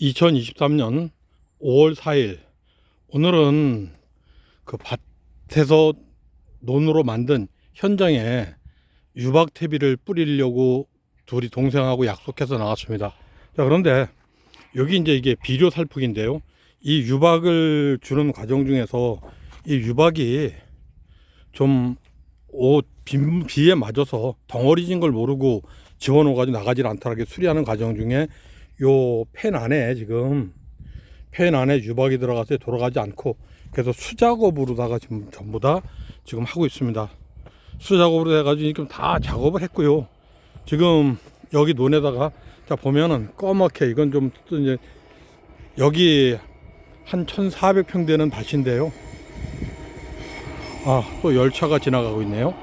2023년 5월 4일 오늘은 그 밭에서 논으로 만든 현장에 유박 퇴비를 뿌리려고 둘이 동생하고 약속해서 나왔습니다. 자 그런데 여기 이제 이게 비료 살포기인데요. 이 유박을 주는 과정 중에서 이 유박이 좀옷 비에 맞아서 덩어리진 걸 모르고 집어넣어가지고 나가질 않다하게 수리하는 과정 중에 요팬 안에 지금 팬 안에 유박이 들어가서 돌아가지 않고 그래서 수작업으로다가 지금 전부 다 지금 하고 있습니다. 수작업으로 해가지고 지금 다 작업을 했고요. 지금 여기 논에다가 자 보면은 꺼멓게 이건 좀 이제 여기 한 1,400평 되는 밭인데요. 아, 또 열차가 지나가고 있네요.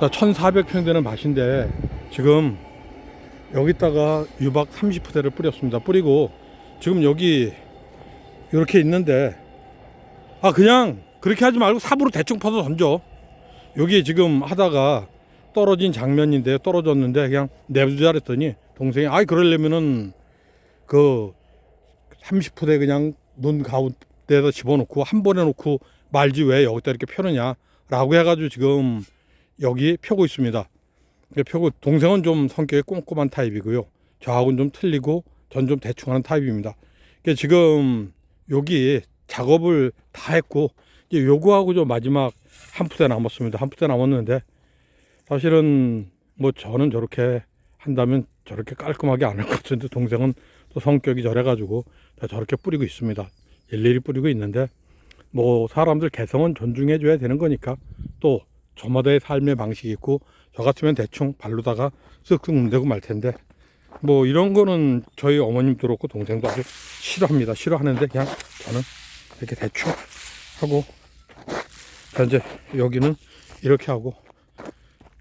자, 1,400평 되는 밭인데 지금 여기다가 유박 30부대를 뿌렸습니다. 뿌리고 지금 여기 이렇게 있는데 아 그냥 그렇게 하지 말고 삽으로 대충 퍼서 던져. 여기 지금 하다가 떨어진 장면인데 떨어졌는데 그냥 내두자 그랬더니 동생이 아이 그러려면은 그 30부대 그냥 눈 가운데에다 집어넣고 한 번에 놓고 말지 왜 여기다 이렇게 펴느냐 라고 해가지고 지금 여기 펴고 있습니다. 펴고 동생은 좀 성격이 꼼꼼한 타입이고요. 저하고는 좀 틀리고 전 좀 대충 하는 타입입니다. 그러니까 지금 여기 작업을 다 했고 이제 요거하고 좀 마지막 한 푸대 남았습니다. 한 푸대 남았는데 사실은 뭐 저는 저렇게 한다면 저렇게 깔끔하게 안 할 것 같은데 동생은 또 성격이 저래가지고 다 저렇게 뿌리고 있습니다. 일일이 뿌리고 있는데 뭐 사람들 개성은 존중해 줘야 되는 거니까 또 저마다의 삶의 방식이 있고 저 같으면 대충 발로다가 쓱쓱 문대고 말 텐데 뭐 이런 거는 저희 어머님도 그렇고 동생도 아주 싫어합니다. 싫어하는데 그냥 저는 이렇게 대충 하고 자 이제 여기는 이렇게 하고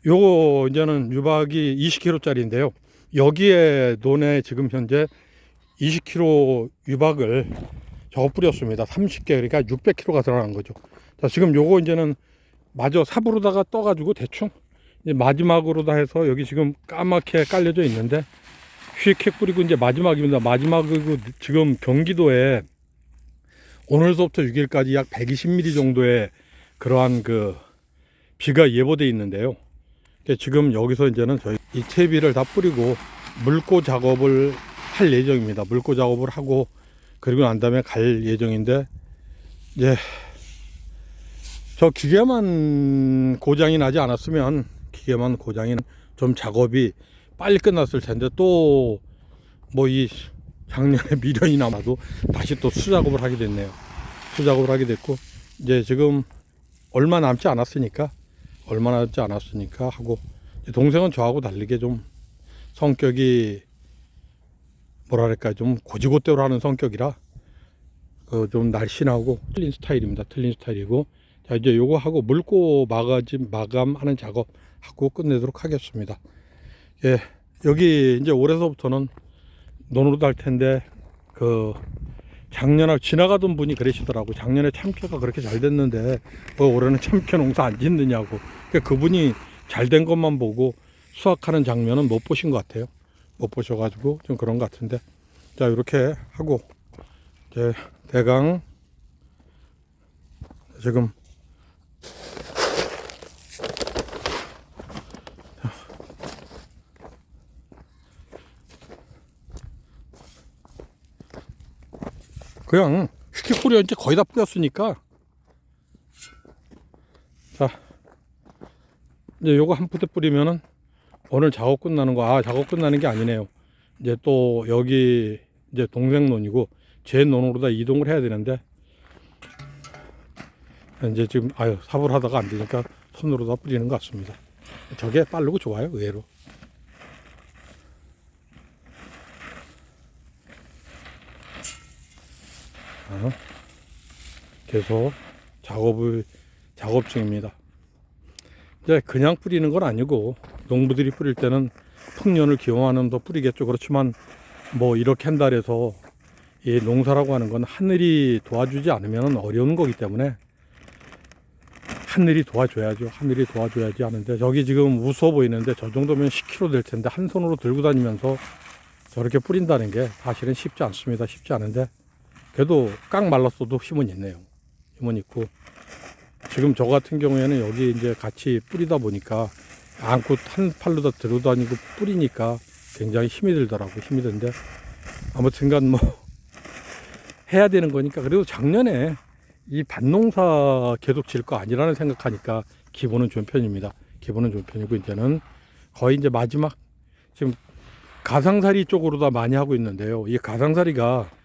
요거 이제는 유박이 20kg짜리인데요. 여기에 논에 지금 현재 20kg 유박을 저거 뿌렸습니다. 30개 그러니까 600kg가 들어간 거죠. 자 지금 요거 이제는 마저 삽으로다가 떠가지고 대충 마지막으로 다 해서 여기 지금 까맣게 깔려져 있는데 휙휙 뿌리고 이제 마지막입니다. 마지막이고 지금 경기도에 오늘서부터 6일까지 약 120mm 정도의 그러한 그 비가 예보돼 있는데요. 지금 여기서 이제는 저희 이 퇴비를 다 뿌리고 물고 작업을 할 예정입니다. 물고 작업을 하고 그리고 난 다음에 갈 예정인데 이제 저 기계만 고장이 나지 않았으면 기계만 고장이 좀 작업이 빨리 끝났을 텐데 또 뭐 이 작년에 미련이 남아도 다시 또 수작업을 하게 됐네요. 수작업을 하게 됐고 이제 지금 얼마 남지 않았으니까 얼마 남지 않았으니까 하고 동생은 저하고 다르게 좀 성격이 뭐랄까 좀 고지고대로 하는 성격이라 그 좀 날씬하고 틀린 스타일입니다. 틀린 스타일이고 자 이제 요거 하고 물고 마가지 마감하는 작업 하고 끝내도록 하겠습니다. 예 여기 이제 올해서부터는 논으로 달 텐데 그 작년에 지나가던 분이 그러시더라고. 작년에 참깨가 그렇게 잘 됐는데 뭐 올해는 참깨 농사 안 짓느냐고. 그러니까 그분이 잘 된 것만 보고 수확하는 장면은 못 보신 것 같아요. 못 보셔가지고 좀 그런 것 같은데. 자 이렇게 하고 이제 대강 지금 그냥 휙휙 뿌려. 이제 거의 다 뿌렸으니까. 자. 이제 요거 한 푸대 뿌리면은 오늘 작업 끝나는 거 아 작업 끝나는 게 아니네요. 이제 또 여기 이제 동생 논이고 제 논으로 다 이동을 해야 되는데. 이제 지금 아유 삽을 하다가 안 되니까 손으로 다 뿌리는 것 같습니다. 저게 빠르고 좋아요 의외로 어? 계속 작업을 작업 중입니다. 이제 그냥 뿌리는 건 아니고 농부들이 뿌릴 때는 풍년을 기원하는 더 뿌리겠죠. 그렇지만 뭐 이렇게 한 달에서 이 농사라고 하는 건 하늘이 도와주지 않으면 어려운 거기 때문에 하늘이 도와줘야죠. 하늘이 도와줘야지 하는데 저기 지금 웃어 보이는데 저 정도면 10kg 될 텐데 한 손으로 들고 다니면서 저렇게 뿌린다는 게 사실은 쉽지 않습니다. 쉽지 않은데 그래도 깡 말랐어도 힘은 있네요. 힘은 있고 지금 저 같은 경우에는 여기 이제 같이 뿌리다 보니까 안고 한 팔로 다 들어다니고 뿌리니까 굉장히 힘이 들더라고 힘이 드는데 아무튼간 뭐 해야 되는 거니까 그래도 작년에 이 밭농사 계속 질 거 아니라는 생각하니까 기분은 좋은 편입니다. 기분은 좋은 편이고 이제는 거의 이제 마지막 지금 가상사리 쪽으로 다 많이 하고 있는데요. 이 가상사리가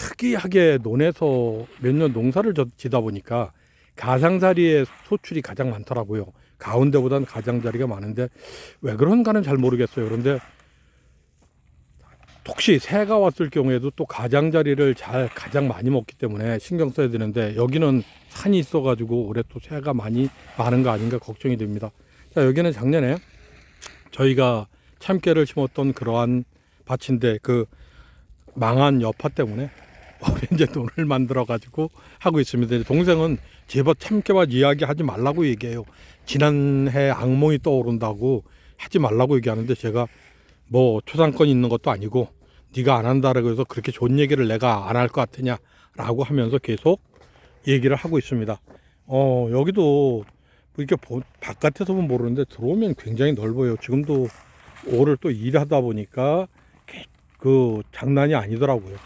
특이하게 논에서 몇 년 농사를 져- 지다 보니까 가상자리의 소출이 가장 많더라고요. 가운데보다는 가장자리가 많은데 왜 그런가는 잘 모르겠어요. 그런데 혹시 새가 왔을 경우에도 또 가장자리를 잘 가장 많이 먹기 때문에 신경 써야 되는데 여기는 산이 있어가지고 올해 또 새가 많이 많은 거 아닌가 걱정이 됩니다. 자 여기는 작년에 저희가 참깨를 심었던 그러한 밭인데 그 망한 여파 때문에 이제 돈을 만들어 가지고 하고 있습니다. 동생은 제발 참깨밭 이야기하지 말라고 얘기해요. 지난해 악몽이 떠오른다고 하지 말라고 얘기하는데 제가 뭐 초상권 있는 것도 아니고 네가 안 한다라고 해서 그렇게 좋은 얘기를 내가 안 할 것 같으냐라고 하면서 계속 얘기를 하고 있습니다. 어 여기도 뭐 이렇게 보- 바깥에서 보면 모르는데 들어오면 굉장히 넓어요. 지금도 올을 또 일하다 보니까 개- 그 장난이 아니더라고요.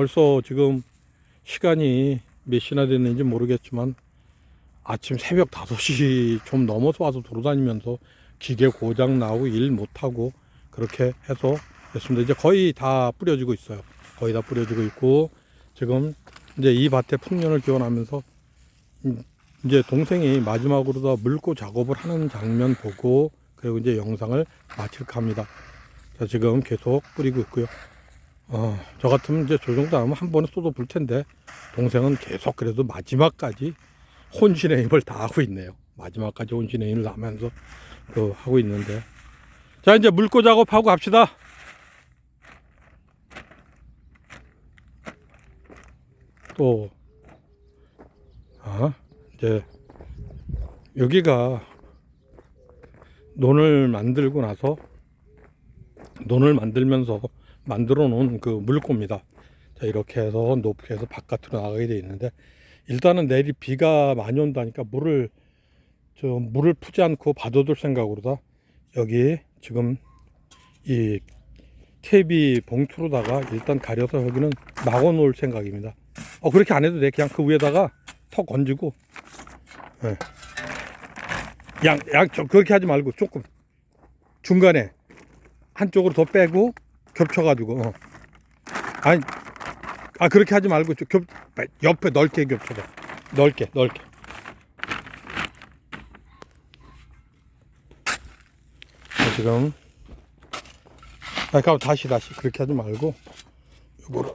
벌써 지금 시간이 몇 시나 됐는지 모르겠지만 아침 새벽 5시 좀 넘어서 와서 돌아다니면서 기계 고장 나고 일 못하고 그렇게 해서 됐습니다. 이제 거의 다 뿌려지고 있어요. 거의 다 뿌려지고 있고 지금 이제 이 밭에 풍년을 기원하면서 음, 이제 동생이 마지막으로 다 물고 작업을 하는 장면 보고 그리고 이제 영상을 마칠까 합니다. 자, 지금 계속 뿌리고 있고요. 어, 저 같으면 이제 저 정도 하면 한 번에 쏟아 불 텐데 동생은 계속 그래도 마지막까지 혼신의 힘을 다 하고 있네요. 마지막까지 혼신의 힘을 다하면서 그 하고 있는데 자 이제 물고 작업하고 갑시다. 또 아, 이제 여기가 논을 만들고 나서 논을 만들면서 만들어 놓은 그 물고입니다. 자, 이렇게 해서 높게 해서 바깥으로 나가게 돼 있는데 일단은 내일 비가 많이 온다니까 물을 저 물을 푸지 않고 봐둬둘 생각으로다 여기 지금 이 탭이 봉투로다가 일단 가려서 여기는 막아 놓을 생각입니다. 어 그렇게 안 해도 돼. 그냥 그 위에다가 턱 건지고 예. 양, 양, 저, 그렇게 하지 말고 조금 중간에 한쪽으로 더 빼고 겹쳐가지고 어. 아니 아 그렇게 하지 말고 좀 겹, 옆에 넓게 겹쳐봐. 넓게 넓게. 자, 지금. 아 그럼 다시 다시. 그렇게 하지 말고 요거를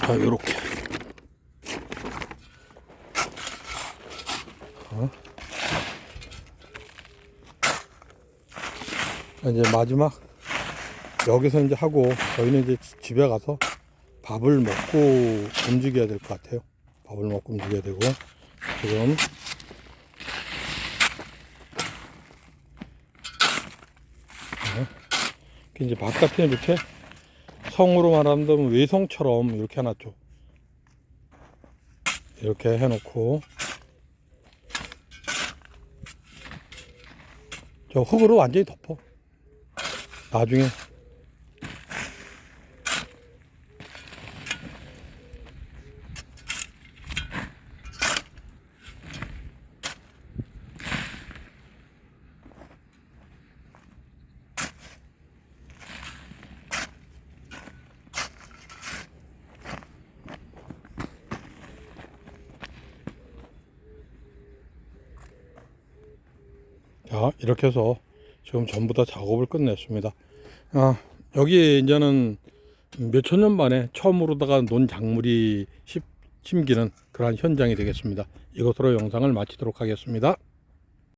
자 요렇게 이제 마지막 여기서 이제 하고 저희는 이제 집에 가서 밥을 먹고 움직여야 될 것 같아요. 밥을 먹고 움직여야 되고 지금 네. 이제 바깥에 이렇게 성으로 말한다면 외성처럼 이렇게 해놨죠. 이렇게 해놓고 저 흙으로 완전히 덮어. 나중에. 자 이렇게 해서 지금 전부 다 작업을 끝냈습니다. 아, 여기 이제는 몇천 년 만에 처음으로다가 논 작물이 심- 심기는 그러한 현장이 되겠습니다. 이것으로 영상을 마치도록 하겠습니다.